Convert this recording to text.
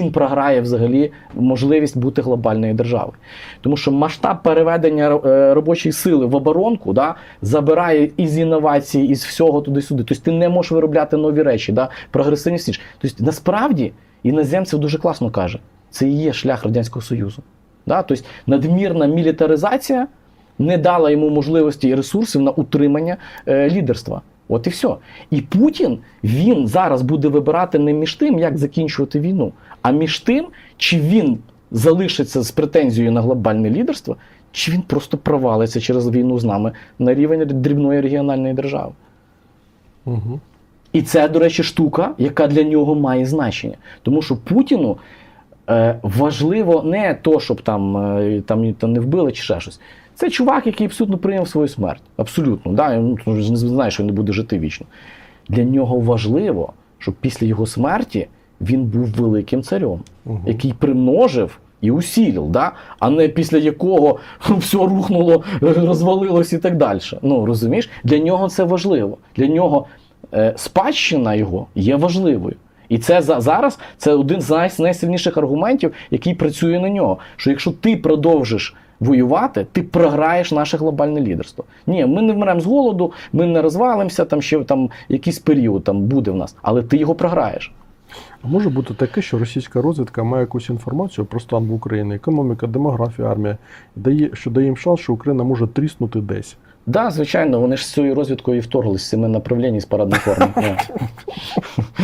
він програє взагалі можливість бути глобальною державою. Тому що масштаб переведення е, робочої сили в оборонку да, забирає із інновацій, із всього туди-сюди. Тобто ти не можеш виробляти нові речі, да, прогресивність. інше. Тобто, насправді іноземців дуже класно каже, це і є шлях Радянського Союзу. Да? Тобто надмірна мілітаризація не дала йому можливості і ресурсів на утримання е, лідерства. От і все. І Путін він зараз буде вибирати не між тим, як закінчувати війну, а між тим, чи він залишиться з претензією на глобальне лідерство, чи він просто провалиться через війну з нами на рівень дрібної регіональної держави. Угу. І це, до речі, штука, яка для нього має значення. Тому що Путіну важливо не то, щоб там, е, там, там не вбили чи ще щось. Це чувак, який абсолютно прийняв свою смерть. Абсолютно. Да? Ну, що не знає, що він не буде жити вічно. Для нього важливо, щоб після його смерті він був великим царем, Угу. який примножив. І усілив, да? а не після якого все рухнуло, розвалилось і так далі. Ну розумієш, для нього це важливо. Для нього е, спадщина його є важливою. І це за, зараз це один з най, найсильніших аргументів, який працює на нього. Що якщо ти продовжиш воювати, ти програєш наше глобальне лідерство. Ні, ми не вмремо з голоду, ми не розвалимося, там ще там якийсь період там буде в нас, але ти його програєш. А може бути таке, що російська розвідка має якусь інформацію про стан в Україні, економіка, демографія, армія, дає, що дає їм шанс, що Україна може тріснути десь. Да, звичайно, вони ж з цією розвідкою і вторглись з цими направліннями з парадної форми. Ну.